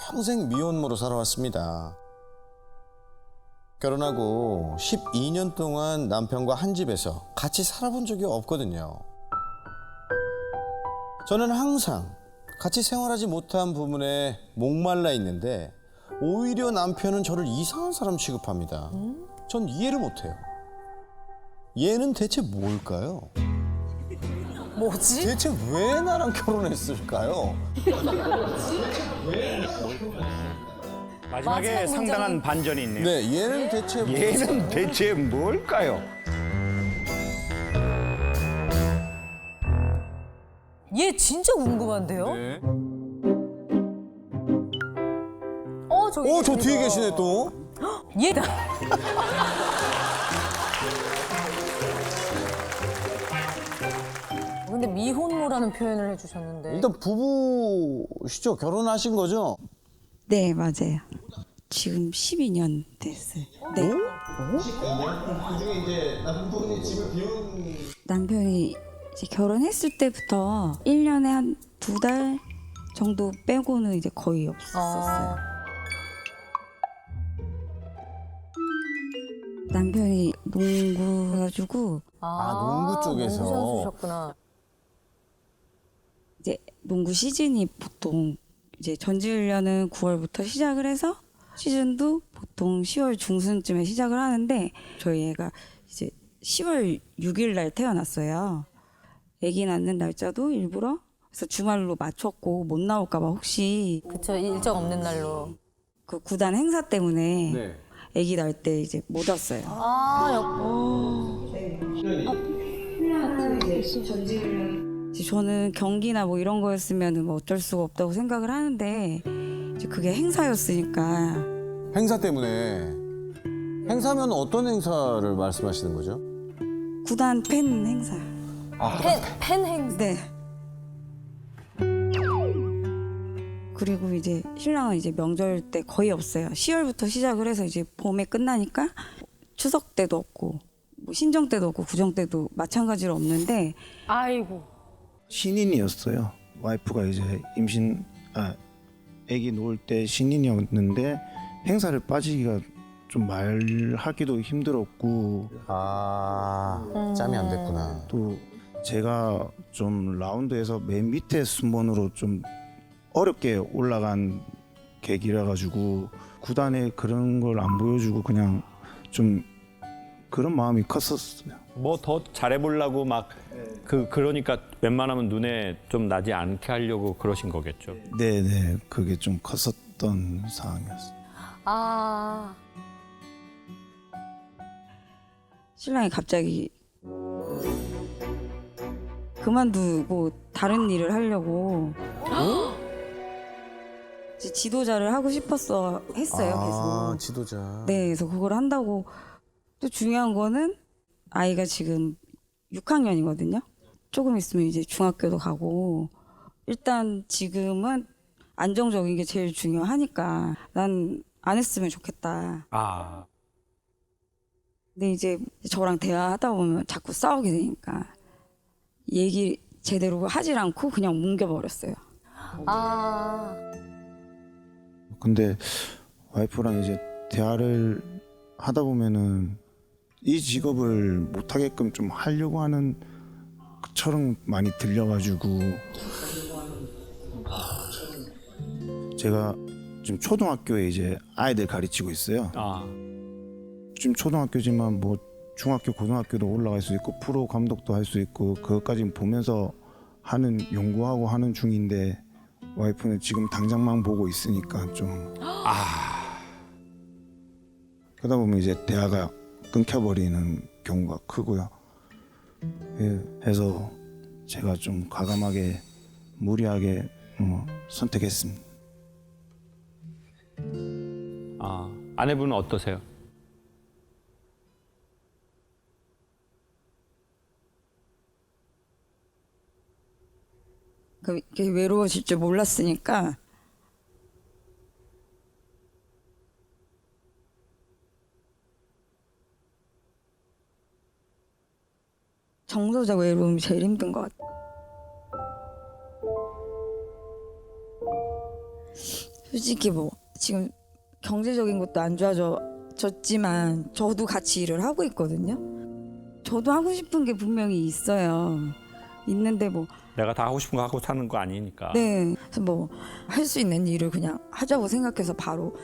평생 미혼모로 살아왔습니다. 결혼하고 12년 동안 남편과 한 집에서 같이 살아본 적이 없거든요. 저는 항상 같이 생활하지 못한 부분에 목말라 있는데 오히려 남편은 저를 이상한 사람 취급합니다. 전 이해를 못해요. 얘는 대체 뭘까요? 뭐지? 대체 왜 나랑 결혼했을까요? 마지막에 마지막 상당한 반전이 있네요. 네, 얘는 대체 뭐- 얘는 대체 뭘까요? 얘 진짜 궁금한데요? 네. 어, 저기. 어, 저 뒤에. 계시네 또. 얘다. 미혼모라는 표현을 해주셨는데. 일단 부부시죠? 결혼하신 거죠? 네, 맞아요. 지금 12년 됐어요. 네. 그중에 이제 남편분이 집을 비운 남편이 이제 결혼했을 때부터 1년에 한 두 달 정도 빼고는 이제 거의 없었어요. 어, 남편이 농구 해가지고 아, 농구 쪽에서. 농구 선수셨구나. 농구 시즌이 보통 이제 전지훈련은 9월부터 시작을 해서 시즌도 보통 10월 중순쯤에 시작을 하는데 저희 애가 이제 10월 6일 날 태어났어요. 아기 낳는 날짜도 일부러 그래서 주말로 맞췄고 못 나올까봐 혹시 그쵸, 일정 없는 날로. 그 구단 행사 때문에 네. 아기 낳을 때 이제 못 왔어요. 아, 역... 이제 저는 경기나 뭐 이런 거였으면 뭐 어쩔 수가 없다고 생각을 하는데 이제 그게 행사였으니까 행사 때문에 행사면 어떤 행사를 말씀하시는 거죠? 구단 팬 행사. 팬, 팬 행. 네. 그리고 이제 신랑은 이제 명절 때 거의 없어요. 10월부터 시작을 해서 이제 봄에 끝나니까 추석 때도 없고 뭐 신정 때도 없고 구정 때도 마찬가지로 없는데 아이고. 신인이었어요. 와이프가 이제 임신 아 아기 놓을 때 신인이었는데 행사를 빠지기가 좀 말하기도 힘들었고 아, 짬이 안 됐구나. 또 제가 좀 라운드에서 맨 밑에 순번으로 좀 어렵게 올라간 계기라 가지고 구단에 그런 걸 안 보여주고 그냥 좀 그런 마음이 컸었어요. 뭐 더 잘해보려고 막 그 그러니까 웬만하면 눈에 좀 나지 않게 하려고 그러신 거겠죠. 네네 그게 좀 컸었던 상황이었어요. 아. 신랑이 갑자기 그만두고 다른 일을 하려고 이제 지도자를 하고 싶었어 했어요 아, 계속. 지도자. 네, 그래서 그걸 한다고 또 중요한 거는 아이가 지금 6학년이거든요. 조금 있으면 이제 중학교도 가고 일단 지금은 안정적인 게 제일 중요하니까 난 안 했으면 좋겠다. 아, 근데 이제 저랑 대화하다 보면 자꾸 싸우게 되니까 얘기 제대로 하질 않고 그냥 뭉겨버렸어요. 아. 근데 와이프랑 이제 대화를 하다 보면은 이 직업을 못 하게끔 좀 하려고 하는 것처럼 많이 들려가지고. 제가 지금 초등학교에 이제 아이들 가르치고 있어요. 아, 지금 초등학교지만 뭐 중학교, 고등학교도 올라갈 수 있고 프로 감독도 할 수 있고 그것까지 보면서 하는 연구하고 하는 중인데 와이프는 지금 당장만 보고 있으니까 좀. 그러다 보면 이제 대화가 끊겨버리는 경우가 크고요. 예, 해서 제가 좀 과감하게 무리하게 어, 선택했습니다. 아 아내분은 어떠세요? 그게 외로워질 줄 몰랐으니까 정서적 외로움이 제일 힘든 것 같아요. 솔직히 뭐 지금 경제적인 것도 안 좋아졌지만 저도 같이 일을 하고 있거든요. 저도 하고 싶은 게 분명히 있어요. 있는데 뭐 내가 다 하고 싶은 거 하고 사는 거 아니니까. 네. 그래서 뭐 할 수 있는 일을 그냥 하자고 생각해서 바로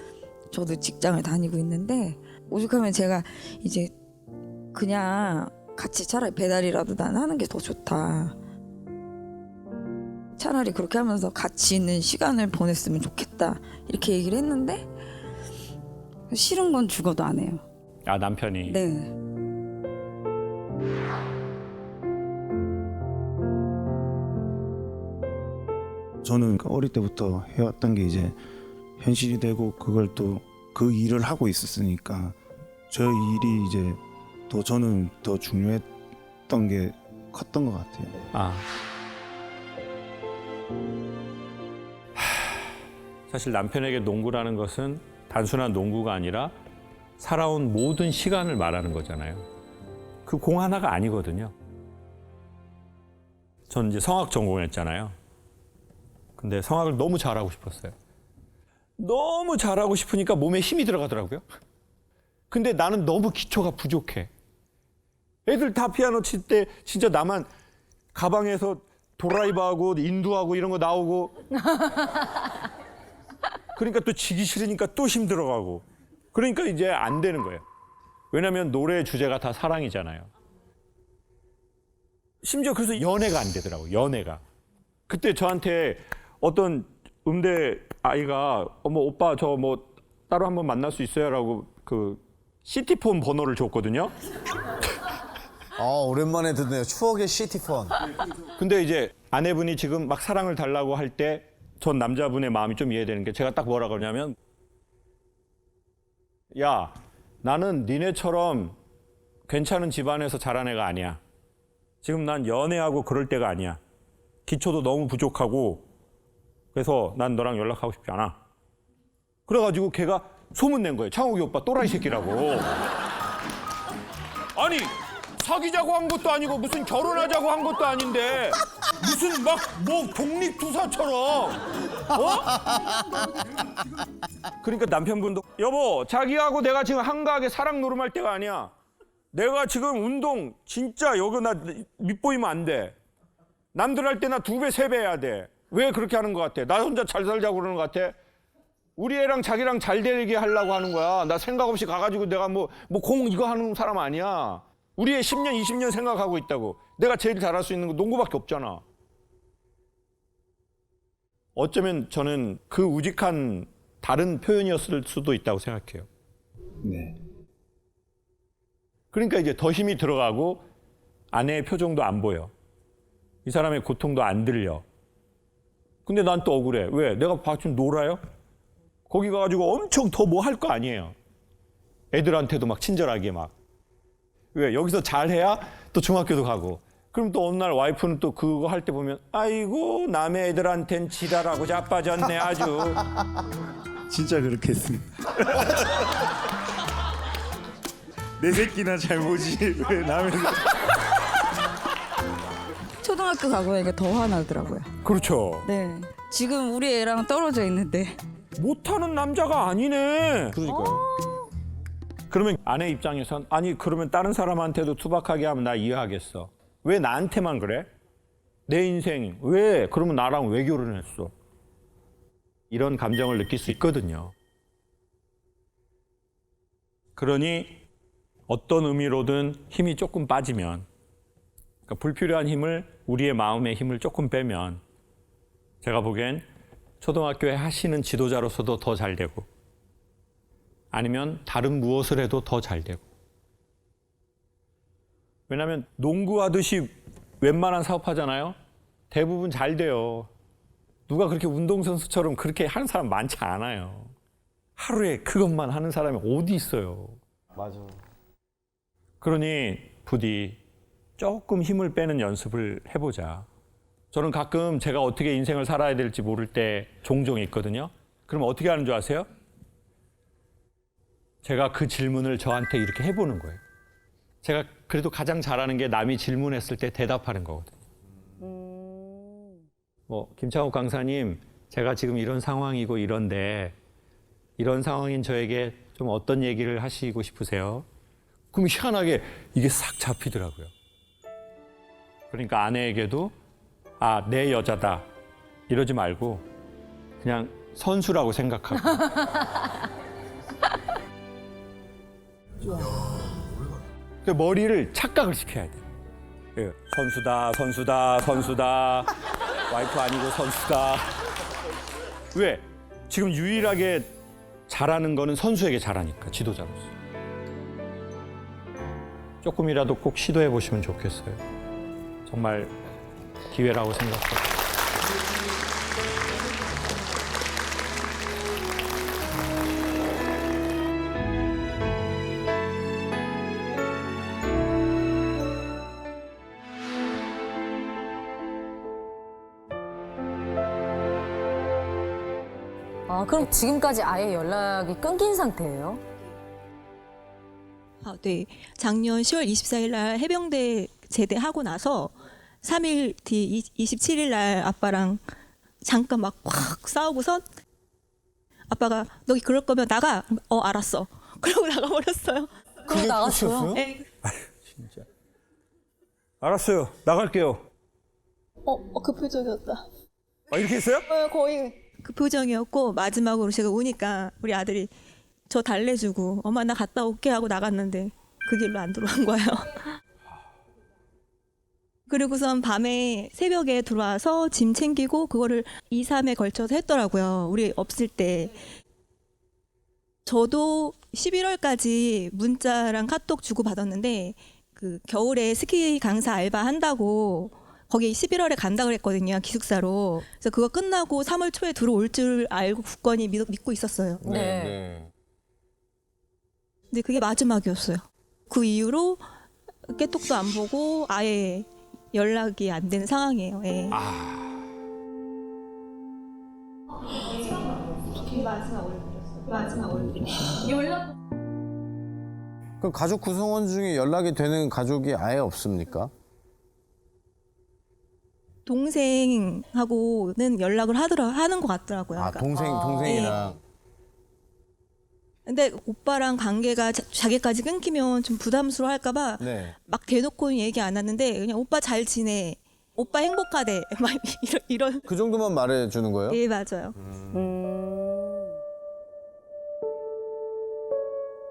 저도 직장을 다니고 있는데 오죽하면 제가 이제 그냥 같이 차라리 배달이라도 난 하는 게 더 좋다. 차라리 그렇게 하면서 같이 있는 시간을 보냈으면 좋겠다. 이렇게 얘기를 했는데 싫은 건 죽어도 안 해요. 아 남편이. 네. 저는 어릴 때부터 해왔던 게 이제 현실이 되고 그걸 또 그 일을 하고 있었으니까 저 일이 이제 더 저는 더 중요했던 게 컸던 것 같아요. 아. 하, 사실 남편에게 농구라는 것은 단순한 농구가 아니라 살아온 모든 시간을 말하는 거잖아요. 그 공 하나가 아니거든요. 전 이제 성악 전공했잖아요. 근데 성악을 너무 잘하고 싶었어요. 너무 잘하고 싶으니까 몸에 힘이 들어가더라고요. 근데 나는 너무 기초가 부족해. 애들 다 피아노 칠 때 진짜 나만 가방에서 도라이버하고 인두하고 이런 거 나오고 그러니까 또 지기 싫으니까 또 힘들어가고 그러니까 이제 안 되는 거예요. 왜냐하면 노래 주제가 다 사랑이잖아요. 심지어 그래서 연애가 안 되더라고 요 연애가. 그때 저한테 어떤 음대 아이가 어머 오빠 저 뭐 따로 한번 만날 수 있어요라고 그 시티폰 번호를 줬거든요. 아 오랜만에 듣네요. 추억의 시티폰. 근데 이제 아내분이 지금 막 사랑을 달라고 할 때 전 남자분의 마음이 좀 이해되는 게 제가 딱 뭐라 그러냐면 야 나는 니네처럼 괜찮은 집안에서 자란 애가 아니야. 지금 난 연애하고 그럴 때가 아니야. 기초도 너무 부족하고 그래서 난 너랑 연락하고 싶지 않아. 그래가지고 걔가 소문 낸 거예요. 창욱이 오빠 또라이 새끼라고. 아니 사귀자고 한 것도 아니고 무슨 결혼하자고 한 것도 아닌데 무슨 막 뭐 독립투사처럼 어? 그러니까 남편분도 여보 자기하고 내가 지금 한가하게 사랑 노름할 때가 아니야 내가 지금 운동 진짜 여기 나 밑보이면 안돼 남들 할 때나 두 배 세 배 해야 돼왜 그렇게 하는 것 같아 나 혼자 잘 살자고 그러는 것 같아 우리 애랑 자기랑 잘 되게 하려고 하는 거야. 나 생각 없이 가가지고 내가 뭐, 뭐 공 이거 하는 사람 아니야. 우리 애 10년, 20년 생각하고 있다고. 내가 제일 잘할 수 있는 거 농구밖에 없잖아. 어쩌면 저는 그 우직한 다른 표현이었을 수도 있다고 생각해요. 네. 그러니까 이제 더 힘이 들어가고 아내의 표정도 안 보여. 이 사람의 고통도 안 들려. 근데 난 또 억울해. 왜? 내가 봐좀 놀아요? 거기 가가지고 엄청 더 뭐 할 거 아니에요. 애들한테도 막 친절하게 막. 왜? 여기서 잘해야 또 중학교도 가고. 그럼 또 어느 날 와이프는 또 그거 할 때 보면 아이고 남의 애들한텐 지랄하고 자빠졌네 아주. 진짜 그렇게 했습니다. 내 새끼나 잘 보지 왜 남의 초등학교 가고 나니까 더 화나더라고요. 그렇죠. 네. 지금 우리 애랑 떨어져 있는데 못하는 남자가 아니네. 그러니까요. 그러면 아내 입장에선 아니 그러면 다른 사람한테도 투박하게 하면 나 이해하겠어. 왜 나한테만 그래? 내 인생 왜 그러면 나랑 왜 결혼했어? 이런 감정을 느낄 수 있거든요. 그러니 어떤 의미로든 힘이 조금 빠지면 그러니까 불필요한 힘을 우리의 마음의 힘을 조금 빼면 제가 보기엔 초등학교에 하시는 지도자로서도 더 잘 되고 아니면 다른 무엇을 해도 더 잘 되고. 왜냐하면 농구하듯이 웬만한 사업하잖아요. 대부분 잘 돼요. 누가 그렇게 운동선수처럼 그렇게 하는 사람 많지 않아요. 하루에 그것만 하는 사람이 어디 있어요. 맞아. 그러니 부디 조금 힘을 빼는 연습을 해보자. 저는 가끔 제가 어떻게 인생을 살아야 될지 모를 때 종종 있거든요. 그럼 어떻게 하는 줄 아세요? 제가 그 질문을 저한테 이렇게 해보는 거예요. 제가 그래도 가장 잘하는 게 남이 질문했을 때 대답하는 거거든요. 뭐 김창욱 강사님 제가 지금 이런 상황이고 이런데 이런 상황인 저에게 좀 어떤 얘기를 하시고 싶으세요? 그럼 희한하게 이게 싹 잡히더라고요. 그러니까 아내에게도 아, 내 여자다. 이러지 말고 그냥 선수라고 생각하고 그 머리를 착각을 시켜야 돼. 예, 선수다, 선수다, 선수다. 와이프 아니고 선수다. 왜? 지금 유일하게 잘하는 거는 선수에게 잘하니까 지도자로서. 조금이라도 꼭 시도해 보시면 좋겠어요. 정말 기회라고. 아, 그럼 지금까지 아예 연락이 끊긴 상태예요? 아, 네. 작년 10월 24일 날 해병대 제대하고 나서 3일 뒤 27일 날 아빠랑 잠깐 막 확 싸우고선 아빠가 너 그럴 거면 나가. 어, 알았어. 그러고 나가 버렸어요. 그럼 나갔어요? 네. 알았어요. 나갈게요. 어, 어, 그 표정이었다. 아, 이렇게 했어요? 어, 거의 그 표정이었고 마지막으로 제가 우니까 우리 아들이 저 달래주고 엄마 나 갔다 올게 하고 나갔는데 그 길로 안 들어온 거예요. 그리고선 밤에 새벽에 들어와서 짐 챙기고 그거를 2, 3에 걸쳐서 했더라고요. 우리 없을 때. 저도 11월까지 문자랑 카톡 주고 받았는데 그 겨울에 스키 강사 알바 한다고 거기 11월에 간다 그랬거든요 기숙사로. 그래서 그거 끝나고 3월 초에 들어올 줄 알고 굳건히 믿, 믿고 있었어요. 네. 근데 그게 마지막이었어요. 그 이후로 깨톡도 안 보고 아예 연락이 안 되는 상황이에요 예. 그 가족 구성원 중에 연락이 되는 가족이 아예 없습니까? 동생하고는 연락을 하더라 하는 것 같더라고요 아 그러니까. 동생 동생이랑 근데 오빠랑 관계가 자, 자기까지 끊기면 좀 부담스러워 할까봐 네. 막 대놓고는 얘기 안 하는데 그냥 오빠 잘 지내 오빠 행복하대 막 이런 이런 그 정도만 말해 주는 거예요? 예 맞아요 음.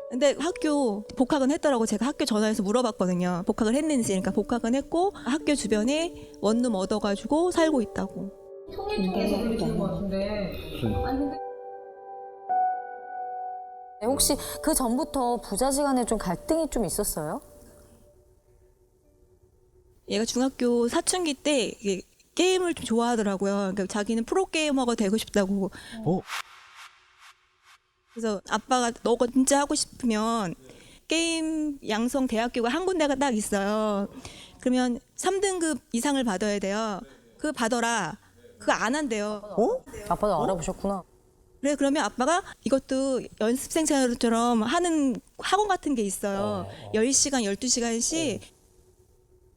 근데 학교 복학은 했더라고 제가 학교 전화해서 물어봤거든요. 복학을 했는지. 그러니까 복학은 했고 학교 주변에 원룸 얻어가지고 살고 있다고. 네, 혹시 그 전부터 부자지간에 좀 갈등이 좀 있었어요? 얘가 중학교 사춘기 때 이게 게임을 좀 좋아하더라고요. 그러니까 자기는 프로게이머가 되고 싶다고. 어? 그래서 아빠가 너가 진짜 하고 싶으면 게임 양성 대학교가 한 군데가 딱 있어요. 그러면 3등급 이상을 받아야 돼요. 그거 받아라. 그거 안 한대요. 아빠도 알아보셨구나. 그래 그러면 아빠가 이것도 연습생 생활처럼 하는 학원 같은 게 있어요. 10시간, 12시간씩.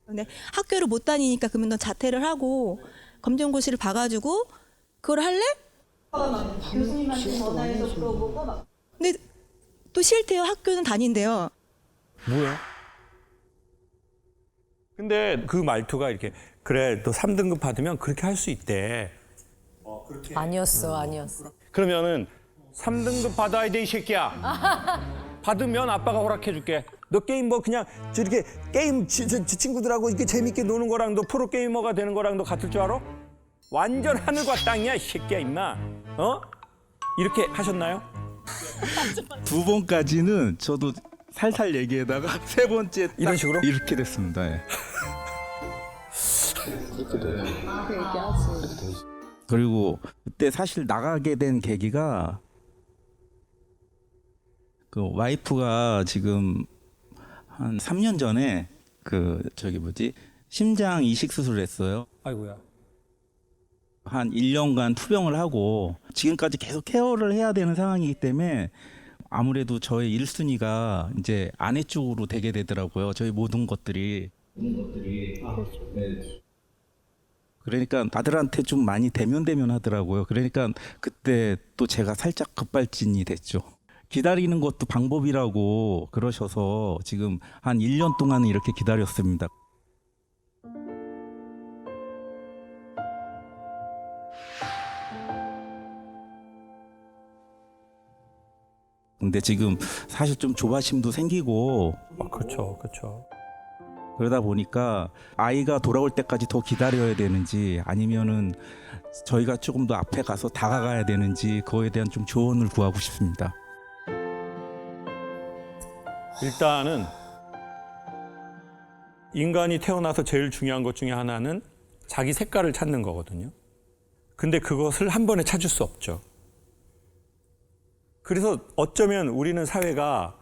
근데 학교를 못 다니니까 그러면 너 자퇴를 하고 검정고시를 봐가지고 그걸 할래? 교수님한테 전화해서 물어보고 막. 근데 또 싫대요. 학교는 다닌대요. 뭐야? 근데 그 말투가 이렇게 그래 너 3등급 받으면 그렇게 할 수 있대. 아니었어, 아니었어. 그러면은 3등급 받아야 돼 이 새끼야. 받으면 아빠가 허락해 줄게. 너 게임 뭐 그냥 저렇게 게임 지, 저, 지 친구들하고 이렇게 재밌게 노는 거랑 너 프로 게이머가 되는 거랑 너 같을 줄 알아? 완전 하늘과 땅이야 이 새끼야 임마. 어? 이렇게 하셨나요? 두 번까지는 저도 살살 얘기하다가 세 번째 딱 이런 식으로? 이렇게 됐습니다. 예. 그리고 그때 사실 나가게 된 계기가 그 와이프가 지금 한 3년 전에 그 저기 뭐지 심장 이식 수술을 했어요. 아이고야. 한 1년간 투병을 하고 지금까지 계속 케어를 해야 되는 상황이기 때문에 아무래도 저의 1순위가 이제 아내 쪽으로 되게 되더라고요. 저희 모든 것들이. 그러니까 아들한테 좀 많이 대면대면 하더라고요. 그러니까 그때 또 제가 살짝 급발진이 됐죠. 기다리는 것도 방법이라고 그러셔서 지금 한 1년 동안 이렇게 기다렸습니다. 근데 지금 사실 좀 조바심도 생기고 아, 그렇죠, 그렇죠. 그러다 보니까 아이가 돌아올 때까지 더 기다려야 되는지 아니면은 저희가 조금 더 앞에 가서 다가가야 되는지 그거에 대한 좀 조언을 구하고 싶습니다. 일단은 인간이 태어나서 제일 중요한 것 중에 하나는 자기 색깔을 찾는 거거든요. 근데 그것을 한 번에 찾을 수 없죠. 그래서 어쩌면 우리는 사회가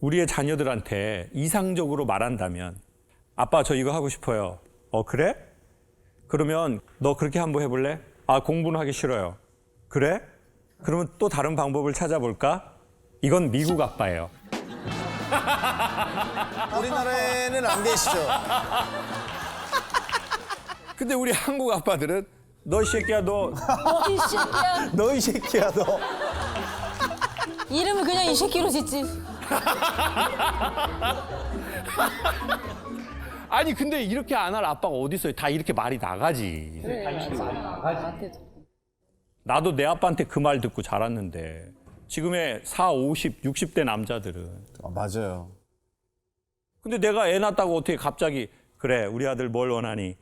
우리의 자녀들한테 이상적으로 말한다면 아빠 저 이거 하고 싶어요. 어 그래? 그러면 너 그렇게 한번 해볼래? 아 공부는 하기 싫어요. 그래? 그러면 또 다른 방법을 찾아볼까? 이건 미국 아빠예요. 우리나라에는 안 계시죠? 근데 우리 한국 아빠들은 너 이 새끼야 너이 새끼야. 너 이 새끼야 너. 이름을 그냥 이 새끼로 짓지. 아니 근데 이렇게 안 할 아빠가 어디 있어요? 다 이렇게 말이 나가지. 나도 내 아빠한테 그 말 듣고 자랐는데 지금의 4, 50, 60대 남자들은 아, 맞아요. 근데 내가 애 낳았다고 어떻게 갑자기 그래 우리 아들 뭘 원하니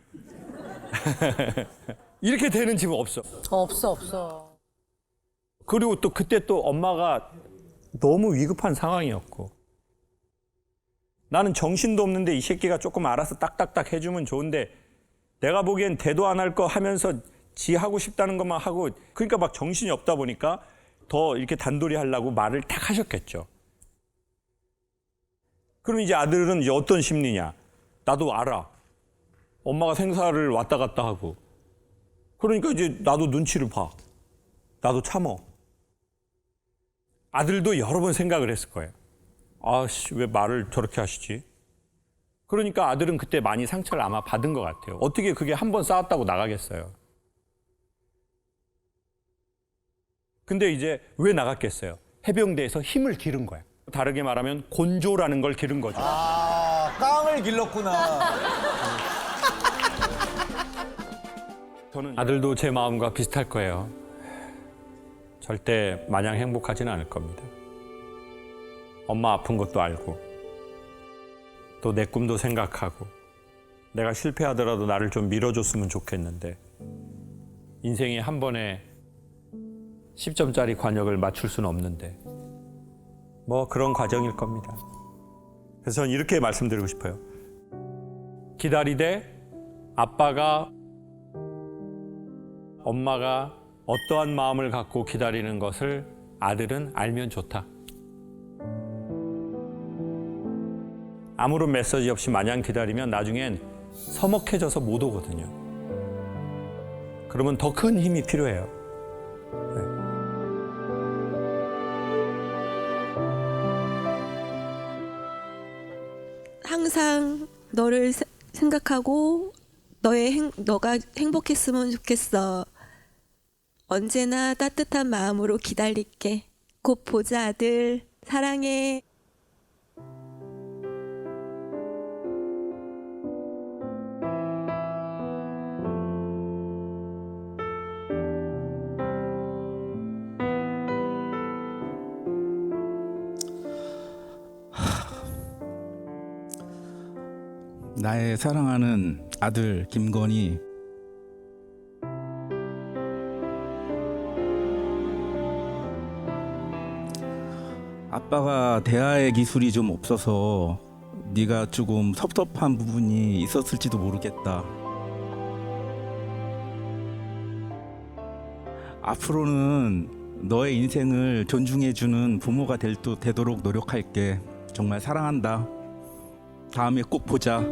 이렇게 되는 집은 없어. 없어 없어. 그리고 또 그때 또 엄마가 너무 위급한 상황이었고 나는 정신도 없는데 이 새끼가 조금 알아서 딱딱딱 해주면 좋은데 내가 보기엔 대도 안 할 거 하면서 지 하고 싶다는 것만 하고 그러니까 막 정신이 없다 보니까 더 이렇게 단돌이 하려고 말을 탁 하셨겠죠. 그럼 이제 아들은 이제 어떤 심리냐? 나도 알아. 엄마가 생사를 왔다 갔다 하고. 그러니까 이제 나도 눈치를 봐. 나도 참어. 아들도 여러 번 생각을 했을 거예요. 아씨, 왜 말을 저렇게 하시지? 그러니까 아들은 그때 많이 상처를 아마 받은 것 같아요. 어떻게 그게 한번 싸웠다고 나가겠어요? 근데 이제 왜 나갔겠어요? 해병대에서 힘을 기른 거야. 다르게 말하면 곤조라는 걸 기른 거죠. 아 깡을 길렀구나. 저는 아들도 제 마음과 비슷할 거예요. 절대 마냥 행복하지는 않을 겁니다. 엄마 아픈 것도 알고, 또 내 꿈도 생각하고, 내가 실패하더라도 나를 좀 밀어줬으면 좋겠는데, 인생이 한 번에 10점짜리 관역을 맞출 수는 없는데, 뭐 그런 과정일 겁니다. 그래서 저는 이렇게 말씀드리고 싶어요. 기다리되 아빠가 엄마가 어떠한 마음을 갖고 기다리는 것을 아들은 알면 좋다. 아무런 메시지 없이 마냥 기다리면 나중엔 서먹해져서 못 오거든요. 그러면 더 큰 힘이 필요해요. 항상 너를 세- 생각하고 너의 행, 너가 행복했으면 좋겠어. 언제나 따뜻한 마음으로 기다릴게. 곧 보자 아들. 사랑해. 나의 사랑하는 아들 김건희 아빠가 대화의 기술이 좀 없어서 네가 조금 섭섭한 부분이 있었을지도 모르겠다. 앞으로는 너의 인생을 존중해주는 부모가 될, 도- 되도록 노력할게. 정말 사랑한다. 다음에 꼭 보자.